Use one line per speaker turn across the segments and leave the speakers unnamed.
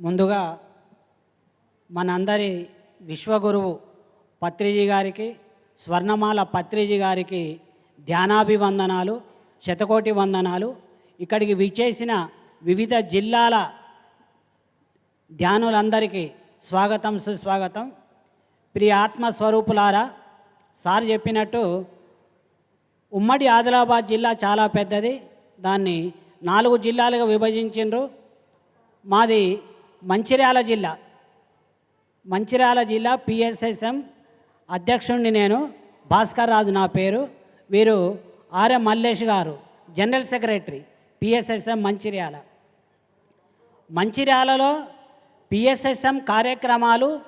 ముందుగా మనందరి విశ్వగురువు పత్రిజీ గారికి స్వర్ణమాల పత్రిజీ గారికి ధ్యానాభివందనాలు శతకోటి వందనాలు. ఇక్కడికి విచ్చేసిన వివిధ జిల్లాల ధ్యానులందరికీ స్వాగతం సుస్వాగతం. ప్రియ ఆత్మస్వరూపులారా సార్ చెప్పినట్టు ఉమ్మడి ఆదిలాబాద్ జిల్లా చాలా పెద్దది. దాన్ని నాలుగు జిల్లాలుగా విభజించిండ్రు. మాది మంచిర్యాల జిల్లా. మంచిర్యాల జిల్లా పిఎస్ఎస్ఎం అధ్యక్షుడిని నేను. భాస్కర్ రాజు నా పేరు. వీరు ఆర్ఎం మల్లేష్ గారు జనరల్ సెక్రటరీ పిఎస్ఎస్ఎం మంచిర్యాల. మంచిర్యాలలో పిఎస్ఎస్ఎం కార్యక్రమాలు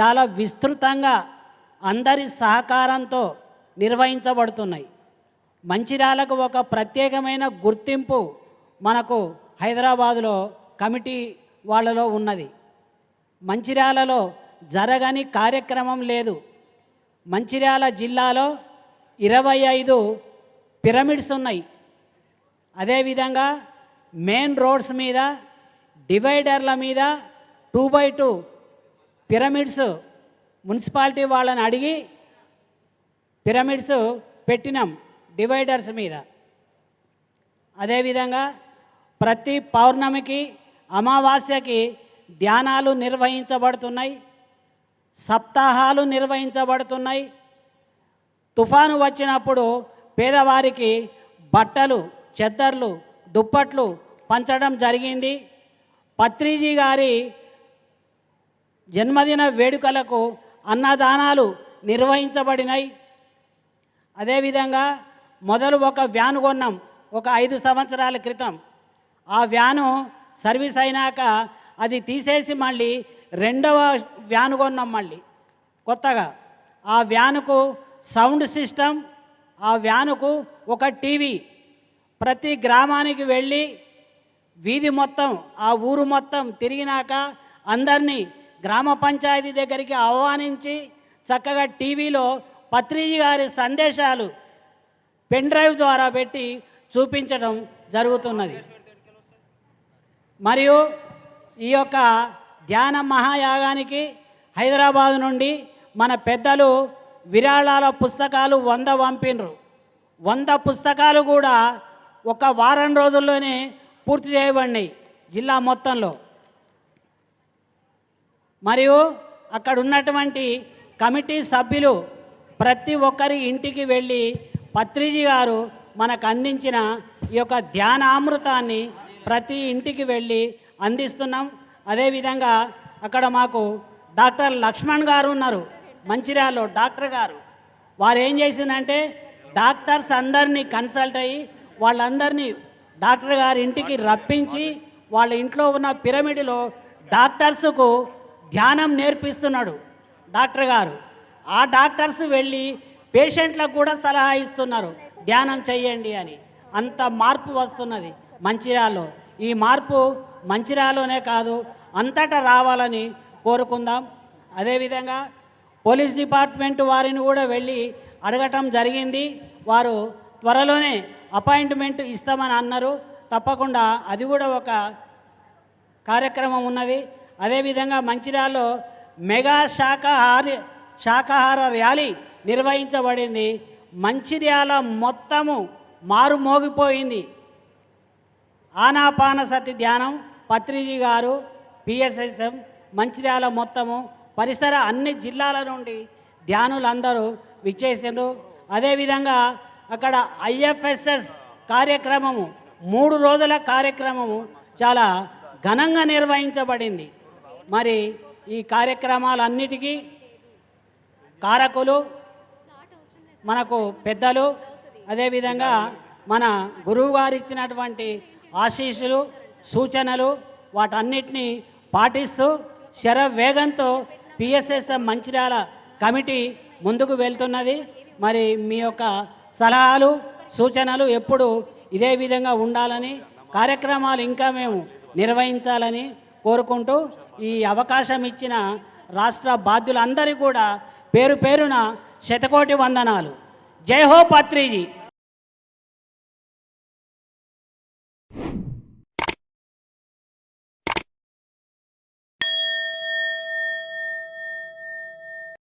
చాలా విస్తృతంగా అందరి సహకారంతో నిర్వహించబడుతున్నాయి. మంచిర్యాలకు ఒక ప్రత్యేకమైన గుర్తింపు మనకు హైదరాబాదులో కమిటీ వాళ్ళలో ఉన్నది. మంచిర్యాలలో జరగని కార్యక్రమం లేదు. మంచిర్యాల జిల్లాలో ఇరవై ఐదు పిరమిడ్స్ ఉన్నాయి. అదేవిధంగా మెయిన్ రోడ్స్ మీద డివైడర్ల మీద two by two pyramids municipality వాళ్ళని అడిగి పిరమిడ్స్ పెట్టినాం డివైడర్స్ మీద. అదేవిధంగా ప్రతి పౌర్ణమికి అమావాస్యకి ధ్యానాలు నిర్వహించబడుతున్నాయి సప్తాహాలు నిర్వహించబడుతున్నాయి. తుఫాను వచ్చినప్పుడు పేదవారికి బట్టలు చెద్దర్లు దుప్పట్లు పంచడం జరిగింది. పత్రిజీ గారి జన్మదిన వేడుకలకు అన్నదానాలు నిర్వహించబడినాయి. అదేవిధంగా మొదలు ఒక వ్యాను కొన్నాం ఒక ఐదు సంవత్సరాల క్రితం. ఆ వ్యాను సర్వీస్ అయినాక అది తీసేసి మళ్ళీ రెండవ వ్యాను కొన్నాం మళ్ళీ. కొత్తగా. ఆ వ్యానుకు సౌండ్ సిస్టమ్ ఆ వ్యానుకు ఒక టీవీ. ప్రతి గ్రామానికి వెళ్ళి వీధి మొత్తం ఆ ఊరు మొత్తం తిరిగినాక అందరినీ గ్రామ పంచాయతీ దగ్గరికి ఆహ్వానించి చక్కగా టీవీలో పత్రిజీ గారి సందేశాలు పెన్ డ్రైవ్ ద్వారా పెట్టి చూపించడం జరుగుతున్నది. మరియు ఈ యొక్క ధ్యాన మహాయాగానికి హైదరాబాదు నుండి మన పెద్దలు విరాళాల పుస్తకాలు వంద పంపినరు. వంద పుస్తకాలు కూడా ఒక వారం రోజుల్లోనే పూర్తి చేయబడినాయి జిల్లా మొత్తంలో. మరియు అక్కడ ఉన్నటువంటి కమిటీ సభ్యులు ప్రతి ఒక్కరి ఇంటికి వెళ్ళి పత్రిజీ గారు మనకు అందించిన ఈ యొక్క ధ్యానామృతాన్ని ప్రతి ఇంటికి వెళ్ళి అందిస్తున్నాం. అదేవిధంగా అక్కడ మాకు డాక్టర్ లక్ష్మణ్ గారు ఉన్నారు మంచిర్యాలలో డాక్టర్ గారు. వారు ఏం చేసిందంటే డాక్టర్స్ అందరినీ కన్సల్ట్ అయ్యి వాళ్ళందరినీ డాక్టర్ గారి ఇంటికి రప్పించి వాళ్ళ ఇంట్లో ఉన్న పిరమిడ్లో డాక్టర్స్కు ధ్యానం నేర్పిస్తున్నాడు డాక్టర్ గారు. ఆ డాక్టర్స్ వెళ్ళి పేషెంట్లకు కూడా సలహా ఇస్తున్నారు ధ్యానం చెయ్యండి అని. అంత మార్పు వస్తున్నది. మంచిర్యాలలో. ఈ మార్పు మంచిర్యాలలోనే కాదు అంతటా రావాలని కోరుకుందాం. అదేవిధంగా పోలీస్ డిపార్ట్మెంట్ వారిని కూడా వెళ్ళి అడగటం జరిగింది. వారు త్వరలోనే అపాయింట్మెంట్ ఇస్తామని అన్నారు. తప్పకుండా అది కూడా ఒక కార్యక్రమం ఉన్నది. అదేవిధంగా మంచిర్యాలలో మెగా శాఖాహార శాకాహార ర్యాలీ నిర్వహించబడింది. మంచిర్యాల మొత్తము మారుమోగిపోయింది. ఆనాపానసతి ఆనాపాన సతి ధ్యానం పత్రిజీ గారు పిఎస్ఎస్ఎం మంచిర్యాల మొత్తము పరిసర అన్ని జిల్లాల నుండి ధ్యానులందరూ విచ్చేసారు అదేవిధంగా అక్కడ ఐఎఫ్ఎస్ఎస్ కార్యక్రమము మూడు రోజుల కార్యక్రమము చాలా ఘనంగా నిర్వహించబడింది. మరి ఈ కార్యక్రమాలన్నిటికీ కారకులు మనకు పెద్దలు అదేవిధంగా మన గురువు గారు ఇచ్చినటువంటి ఆశీస్సులు సూచనలు వాటన్నిటినీ పాటిస్తూ శర వేగంతో పిఎస్ఎస్ఎం మంచిర్యాల కమిటీ ముందుకు వెళ్తున్నది. మరి మీ యొక్క సలహాలు సూచనలు ఎప్పుడు ఇదే విధంగా ఉండాలని కార్యక్రమాలు ఇంకా మేము నిర్వహించాలని కోరుకుంటూ ఈ అవకాశం ఇచ్చిన రాష్ట్ర బాధ్యులందరికీ కూడా పేరు పేరున శతకోటి వందనాలు. జై హో పత్రిజీ!